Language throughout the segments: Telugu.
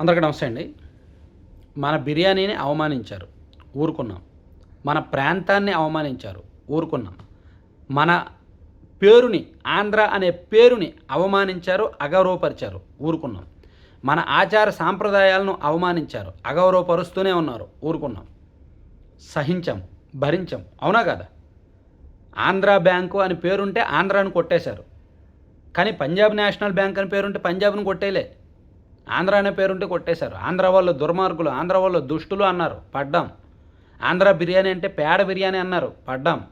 అందరికీ నమస్తే అండి. మన బిర్యానీని అవమానించారు. ఊరుకున్నాం. మన ప్రాంతాన్ని అవమానించారు. ఊరుకున్నాం. మన పేరుని ఆంధ్ర అనే పేరుని అవమానించారు అగౌరవపరిచారు. ఊరుకున్నాం. మన ఆచార సాంప్రదాయాలను అవమానించారు అగౌరవపరుస్తూనే ఉన్నారు. ఊరుకున్నాం. సహించాం భరించాం. అవునా కదా? ఆంధ్ర బ్యాంకు అని పేరుంటే ఆంధ్రాను కొట్టేశారు. కానీ పంజాబ్ నేషనల్ బ్యాంక్ అని పేరుంటే పంజాబ్ను కొట్టేలే ఆంధ్ర అనే పేరుంటే కొట్టేశారు. ఆంధ్ర వాళ్ళు దుర్మార్గులు ఆంధ్ర వాళ్ళు దుష్టులు అన్నారు. పడ్డాం. ఆంధ్ర బిర్యానీ అంటే పేడ బిర్యానీ అన్నారు. పడ్డాం.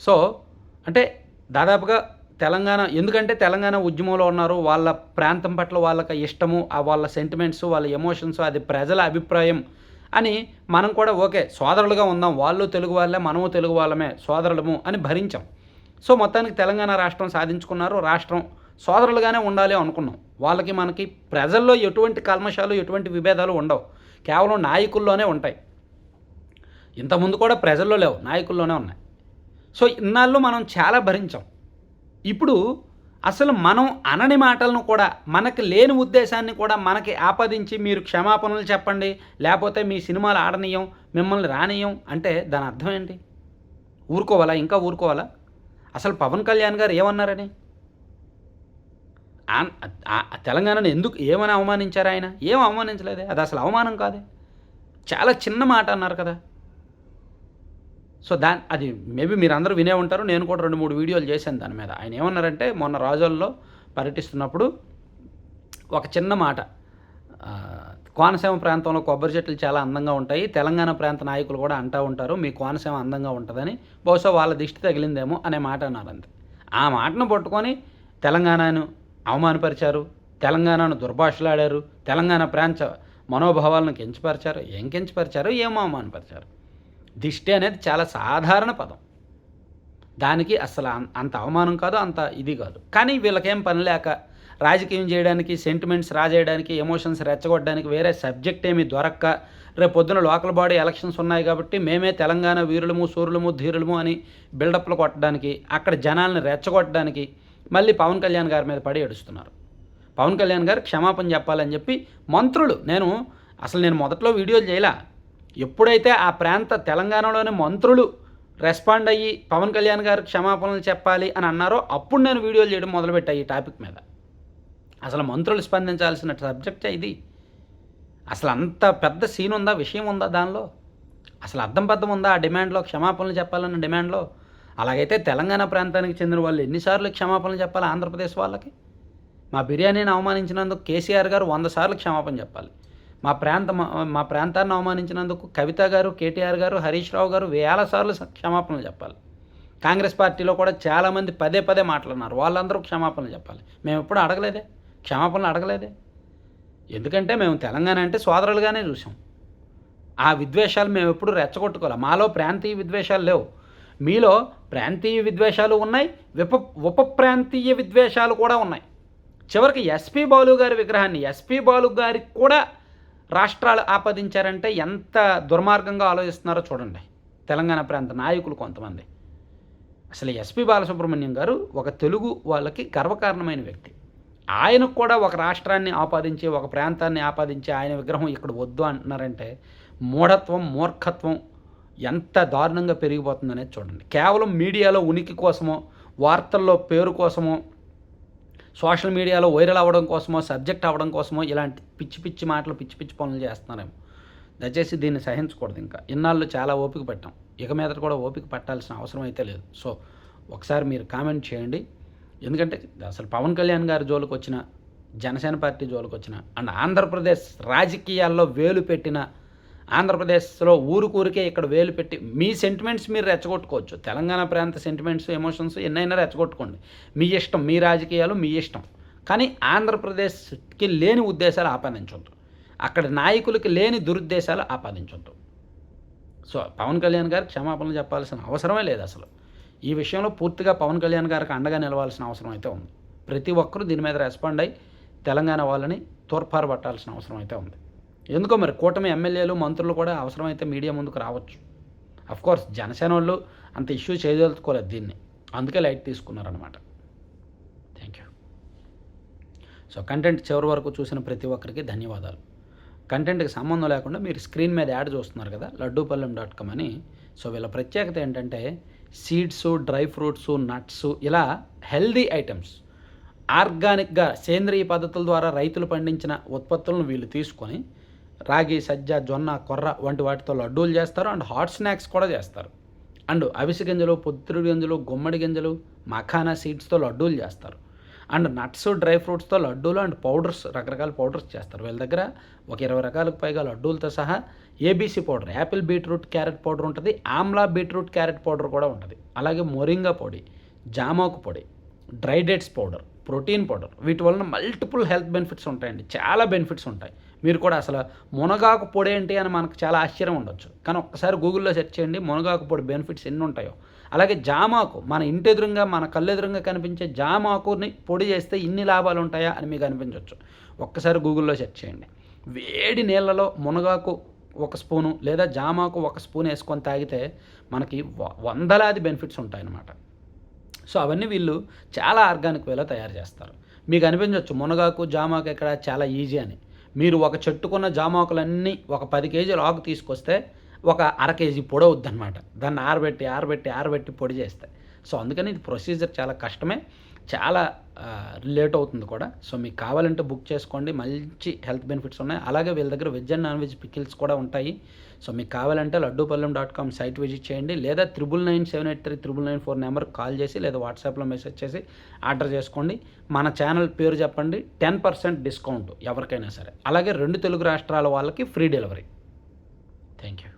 సో అంటే దాదాపుగా తెలంగాణ ఎందుకంటే తెలంగాణ ఉద్యమంలో ఉన్నారు వాళ్ళ ప్రాంతం పట్ల వాళ్ళకి ఇష్టము ఆ వాళ్ళ సెంటిమెంట్స్ వాళ్ళ ఎమోషన్స్ అది ప్రజల అభిప్రాయం అని మనం కూడా ఓకే సోదరులుగా ఉందాం. వాళ్ళు తెలుగు వాళ్ళే మనము తెలుగు వాళ్ళమే సోదరులము అని భరించాం. సో మొత్తానికి తెలంగాణ రాష్ట్రం సాధించుకున్నారు. రాష్ట్రం సోదరులుగానే ఉండాలి అనుకున్నాం. వాళ్ళకి మనకి ప్రజల్లో ఎటువంటి కల్మషాలు ఎటువంటి విభేదాలు ఉండవు. కేవలం నాయకుల్లోనే ఉంటాయి. ఇంతకుముందు కూడా ప్రజల్లో లేవు నాయకుల్లోనే ఉన్నాయి. సో ఇన్నాళ్ళు మనం చాలా భరించాం. ఇప్పుడు అసలు మనం అనని మాటలను కూడా మనకి లేని ఉద్దేశాన్ని కూడా మనకి ఆపాదించి మీరు క్షమాపణలు చెప్పండి లేకపోతే మీ సినిమాలు ఆడనీయం మిమ్మల్ని రానీయం అంటే దాని అర్థం ఏంటి? ఊరుకోవాలా? ఇంకా ఊరుకోవాలా? అసలు పవన్ కళ్యాణ్ గారు ఏమన్నారని? తెలంగాణను ఎందుకు ఏమని అవమానించారు ఆయన? ఏం అవమానించలేదే? అది అసలు అవమానం కాదే? చాలా చిన్న మాట అన్నారు కదా. సో దా అది మేబీ మీరు అందరూ వినే ఉంటారు. నేను కూడా రెండు మూడు వీడియోలు చేశాను దాని మీద. ఆయన ఏమన్నారంటే మొన్న రాజోల్లో పర్యటిస్తున్నప్పుడు ఒక చిన్న మాట. కోనసీమ ప్రాంతంలో కొబ్బరి చెట్లు చాలా అందంగా ఉంటాయి. తెలంగాణ ప్రాంత నాయకులు కూడా అంటూ ఉంటారు. మీ కోనసీమ అందంగా ఉంటుందని. బహుశా వాళ్ళ దిష్టి తగిలిందేమో అనే మాట అన్నారు అంతే. ఆ మాటను పట్టుకొని తెలంగాణను అవమానపరిచారు? తెలంగాణను దుర్భాషలాడారు? తెలంగాణ ప్రాంత మనోభావాలను కించపరిచారు? ఏం కించపరిచారు? ఏం అవమానపరిచారు? దిష్టి అనేది చాలా సాధారణ పదం. దానికి అసలు అంత అవమానం కాదు అంత ఇది కాదు. కానీ వీళ్ళకేం పని లేక రాజకీయం చేయడానికి సెంటిమెంట్స్ రాజేయడానికి ఎమోషన్స్ రెచ్చగొట్టడానికి వేరే సబ్జెక్ట్ ఏమీ దొరక్క. రేపు పొద్దున లోకల్ బాడీ ఎలక్షన్స్ ఉన్నాయి కాబట్టి మేమే తెలంగాణ వీరులము సూర్యులము ధీరులము అని బిల్డప్లు కొట్టడానికి అక్కడ జనాలను రెచ్చగొట్టడానికి మళ్ళీ పవన్ కళ్యాణ్ గారి మీద పడి ఏడుస్తున్నారు. పవన్ కళ్యాణ్ గారు క్షమాపణ చెప్పాలని చెప్పి మంత్రులు నేను అసలు నేను మొదట్లో వీడియోలు చేయలా. ఎప్పుడైతే ఆ ప్రాంత తెలంగాణలోని మంత్రులు రెస్పాండ్ అయ్యి పవన్ కళ్యాణ్ గారు క్షమాపణలు చెప్పాలి అని అన్నారో అప్పుడు నేను వీడియోలు చేయడం మొదలుపెట్టా ఈ టాపిక్ మీద. అసలు మంత్రులు స్పందించాల్సిన సబ్జెక్టే ఇది. అసలు అంత పెద్ద సీన్ ఉందా విషయం ఉందా దానిలో? అసలు అర్థం పద్ధం ఉందా ఆ డిమాండ్లో క్షమాపణలు చెప్పాలన్న డిమాండ్లో? అలాగైతే తెలంగాణ ప్రాంతానికి చెందిన వాళ్ళు ఎన్నిసార్లు క్షమాపణలు చెప్పాలి ఆంధ్రప్రదేశ్ వాళ్ళకి? మా బిర్యానీని అవమానించినందుకు కేసీఆర్ గారు వంద సార్లు క్షమాపణ చెప్పాలి. మా ప్రాంత మా ప్రాంతాన్ని అవమానించినందుకు కవిత గారు కేటీఆర్ గారు హరీష్ రావు గారు వేల సార్లు క్షమాపణలు చెప్పాలి. కాంగ్రెస్ పార్టీలో కూడా చాలామంది పదే పదే మాట్లాడినారు. వాళ్ళందరూ క్షమాపణలు చెప్పాలి. మేము ఎప్పుడు అడగలేదే? క్షమాపణలు అడగలేదే? ఎందుకంటే మేము తెలంగాణ అంటే సోదరులుగానే చూసాం ఆ విద్వేషాలు మేము ఎప్పుడు రెచ్చగొట్టుకోవాలి మాలో ప్రాంతీయ విద్వేషాలు లేవు. మీలో ప్రాంతీయ విద్వేషాలు ఉన్నాయి విప ఉప ప్రాంతీయ విద్వేషాలు కూడా ఉన్నాయి. చివరికి ఎస్పీ బాలు గారి విగ్రహాన్ని ఎస్పీ బాలు గారికి కూడా రాష్ట్రాలు ఆపాదించారంటే ఎంత దుర్మార్గంగా ఆలోచిస్తున్నారో చూడండి. తెలంగాణ ప్రాంత నాయకులు కొంతమంది. అసలు ఎస్పి బాలసుబ్రహ్మణ్యం గారు ఒక తెలుగు వాళ్ళకి గర్వకారణమైన వ్యక్తి. ఆయనకు కూడా ఒక రాష్ట్రాన్ని ఆపాదించి ఒక ప్రాంతాన్ని ఆపాదించి ఆయన విగ్రహం ఇక్కడ వద్దు అంటున్నారంటే మూఢత్వం మూర్ఖత్వం ఎంత దారుణంగా పెరిగిపోతుందనేది చూడండి. కేవలం మీడియాలో ఉనికి కోసమో వార్తల్లో పేరు కోసమో సోషల్ మీడియాలో వైరల్ అవ్వడం కోసమో సబ్జెక్ట్ అవ్వడం కోసమో ఇలాంటి పిచ్చి పిచ్చి మాటలు పిచ్చి పిచ్చి పనులు చేస్తున్నారేమో. దయచేసి దీన్ని సహించకూడదు ఇంకా. ఇన్నాళ్ళు చాలా ఓపిక పెట్టాం. ఇక మీద కూడా ఓపిక పట్టాల్సిన అవసరం అయితే లేదు. సో ఒకసారి మీరు కామెంట్ చేయండి. ఎందుకంటే అసలు పవన్ కళ్యాణ్ గారి జోలికి వచ్చిన జనసేన పార్టీ జోలికి వచ్చిన అండ్ ఆంధ్రప్రదేశ్ రాజకీయాల్లో వేలు పెట్టిన ఆంధ్రప్రదేశ్లో ఊరుకూరికే ఇక్కడ వేలు పెట్టి మీ సెంటిమెంట్స్ మీరు రెచ్చగొట్టుకోవచ్చు. తెలంగాణ ప్రాంత సెంటిమెంట్స్ ఎమోషన్స్ ఎన్నైనా రెచ్చగొట్టుకోండి. మీ ఇష్టం మీ రాజకీయాలు మీ ఇష్టం. కానీ ఆంధ్రప్రదేశ్కి లేని ఉద్దేశాలు ఆపాదించవద్దు అక్కడ నాయకులకి లేని దురుద్దేశాలు ఆపాదించవద్దు సో పవన్ కళ్యాణ్ గారు క్షమాపణలు చెప్పాల్సిన అవసరమే లేదు అసలు. ఈ విషయంలో పూర్తిగా పవన్ కళ్యాణ్ గారికి అండగా నిలవాల్సిన అవసరం అయితే ఉంది. ప్రతి ఒక్కరూ దీని మీద రెస్పాండ్ అయ్యి తెలంగాణ వాళ్ళని తోర్పారు పట్టాల్సిన అవసరం అయితే ఉంది. ఎందుకో మరి కూటమి ఎమ్మెల్యేలు మంత్రులు కూడా అవసరమైతే మీడియా ముందుకు రావచ్చు. అఫ్కోర్స్ జనసేన వాళ్ళు అంత ఇష్యూ చేయదలుచుకోలేదు దీన్ని. అందుకే లైట్ తీసుకున్నారనమాట థ్యాంక్ యూ సో కంటెంట్ చివరి వరకు చూసిన ప్రతి ఒక్కరికి ధన్యవాదాలు. కంటెంట్కి సంబంధం లేకుండా మీరు స్క్రీన్ మీద యాడ్ చూస్తున్నారు కదా లడ్డూపల్లెం డాట్ కామ్ అని. సో వీళ్ళ ప్రత్యేకత ఏంటంటే సీడ్స్ డ్రై ఫ్రూట్స్ నట్స్ ఇలా హెల్దీ ఐటమ్స్ ఆర్గానిక్గా సేంద్రియ పద్ధతుల ద్వారా రైతులు పండించిన ఉత్పత్తులను వీళ్ళు తీసుకొని రాగి సజ్జ జొన్న కొర్ర వంటి వాటితో లడ్డూలు చేస్తారు. అండ్ హాట్ స్నాక్స్ కూడా చేస్తారు. అండ్ అవిసె గింజలు పొత్తిడి గింజలు గుమ్మడి గింజలు మఖానా సీడ్స్తో లడ్డూలు చేస్తారు. అండ్ నట్స్ డ్రై ఫ్రూట్స్తో లడ్డూలు అండ్ పౌడర్స్ రకరకాల పౌడర్స్ చేస్తారు. వీళ్ళ దగ్గర ఒక ఇరవై రకాలకు పైగా లడ్డూలతో సహా ABC powder apple beetroot carrot powder ఉంటుంది ఆమ్లా బీట్రూట్ క్యారెట్ పౌడర్ కూడా ఉంటుంది. అలాగే మొరింగా పొడి జామాకు పొడి dry dates powder protein powder వీటి వలన మల్టిపుల్ హెల్త్ బెనిఫిట్స్ ఉంటాయండి. చాలా బెనిఫిట్స్ ఉంటాయి. మీరు కూడా అసలు మునగాకు పొడి ఏంటి అని మనకు చాలా ఆశ్చర్యం ఉండొచ్చు. కానీ ఒక్కసారి గూగుల్లో సెర్చ్ చేయండి మునగాకు పొడి బెనిఫిట్స్ ఎన్ని ఉంటాయో. అలాగే జామాకు మన ఇంటి ఎదురుగా మన కళ్ళెదురుగా కనిపించే జామాకుని పొడి చేస్తే ఇన్ని లాభాలు ఉంటాయా అని మీకు అనిపించవచ్చు ఒక్కసారి గూగుల్లో సెర్చ్ చేయండి. వేడి నీళ్ళలో మునగాకు ఒక స్పూను లేదా జామాకు ఒక స్పూన్ వేసుకొని తాగితే మనకి వ- వందలాది బెనిఫిట్స్ ఉంటాయన్నమాట. సో అవన్నీ వీళ్ళు చాలా ఆర్గానిక్ వేలో తయారు చేస్తారు. మీకు అనిపించవచ్చు మునగాకు జామాకు ఇక్కడ చాలా ఈజీ అని. మీరు ఒక చెట్టుకున్న జామాకులన్నీ ఒక పది కేజీలు ఆకు తీసుకొస్తే ఒక అర కేజీ పొడి అవుద్ది అనమాట దాన్ని ఆరబెట్టి ఆరబెట్టి ఆరబెట్టి పొడి చేస్తే. సో అందుకని ఇది ప్రొసీజర్ చాలా కష్టమే. చాలా లేట్ అవుతుంది కూడా. సో మీకు కావాలంటే బుక్ చేసుకోండి. మంచి హెల్త్ బెనిఫిట్స్ ఉన్నాయి. అలాగే వీళ్ళ దగ్గర veg and non veg pickles కూడా ఉంటాయి. సో మీకు కావాలంటే Laddupallem dot com site visit చేయండి. లేదా triple nine seven eight three triple nine four number call చేసి లేదా వాట్సాప్లో మెసేజ్ చేసి ఆర్డర్ చేసుకోండి. మన ఛానల్ పేరు చెప్పండి. టెన్ పర్సెంట్ డిస్కౌంట్ ఎవరికైనా సరే. అలాగే రెండు తెలుగు రాష్ట్రాల వాళ్ళకి ఫ్రీ డెలివరీ థ్యాంక్ యూ